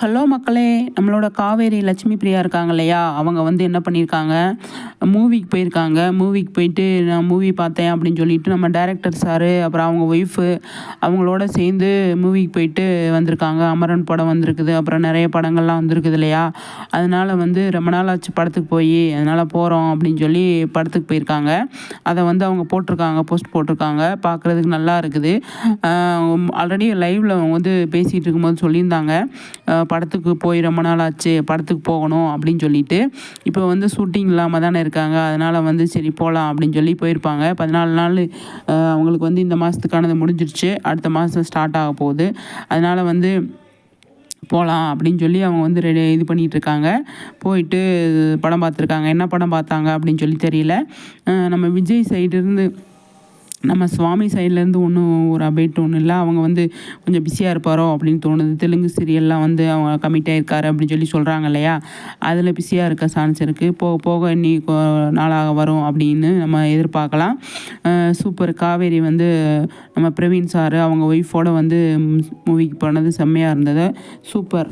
Hello மக்களே நம்மளோட காவேரி லட்சுமி பிரியா இருக்காங்க இல்லையா? அவங்க வந்து என்ன பண்ணியிருக்காங்க? மூவிக்கு போயிருக்காங்க. மூவிக்கு போயிட்டு நான் மூவி பார்த்தேன் அப்படின்னு சொல்லிட்டு நம்ம டேரக்டர் சாரு அப்புறம் அவங்க ஒய்ஃபு அவங்களோட சேர்ந்து மூவிக்கு போயிட்டு வந்திருக்காங்க. அமரன் படம் வந்திருக்குது. அப்புறம் நிறைய படங்கள்லாம் வந்திருக்குது இல்லையா? அதனால் வந்து ரொம்ப நாள் ஆச்சு படத்துக்கு போய் அதனால் போகிறோம் அப்படின்னு சொல்லி படத்துக்கு போயிருக்காங்க. அதை வந்து அவங்க போட்டிருக்காங்க போஸ்ட் போட்டிருக்காங்க. பார்க்குறதுக்கு நல்லா இருக்குது. ஆல்ரெடி லைவில் அவங்க வந்து பேசிகிட்டு இருக்கும்போது சொல்லியிருந்தாங்க. படத்துக்கு போய் ரொம்ப நாள் ஆச்சு படத்துக்கு போகணும் அப்படின்னு சொல்லிட்டு இப்போ வந்து ஷூட்டிங் இல்லாமல் தானே இருக்காங்க. அதனால் வந்து சரி போகலாம் அப்படின்னு சொல்லி போயிருப்பாங்க. பதினாலு நாள் அவங்களுக்கு வந்து இந்த மாதத்துக்கானது முடிஞ்சிருச்சு. அடுத்த மாதம் ஸ்டார்ட் ஆக போகுது. அதனால் வந்து போகலாம் அப்படின்னு சொல்லி அவங்க வந்து ரெடி இது பண்ணிகிட்டு இருக்காங்க. போயிட்டு படம் பார்த்துருக்காங்க. என்ன படம் பார்த்தாங்க அப்படின்னு சொல்லி தெரியல. நம்ம விஜய் சைடு இருந்து நம்ம சுவாமி சைட்லேருந்து ஒன்றும் ஒரு அப்டேட் ஒன்றும் இல்லை அவங்க வந்து கொஞ்சம் பிஸியாக இருப்பாரோ அப்படின்னு தோணுது. தெலுங்கு சீரியல்லாம் வந்து அவங்க கமிட் ஆயிருக்காரு அப்படின்னு சொல்லி சொல்கிறாங்க இல்லையா? அதில் பிஸியாக இருக்க சான்ஸ் இருக்குது போக போக இன்னி நாளாக வரும் அப்படின்னு நம்ம எதிர்பார்க்கலாம். சூப்பர் காவேரி வந்து நம்ம பிரவீன் சார் அவங்க ஒய்ஃபோடு வந்து மூவிக்கு போனது செம்மையாக இருந்தது. சூப்பர்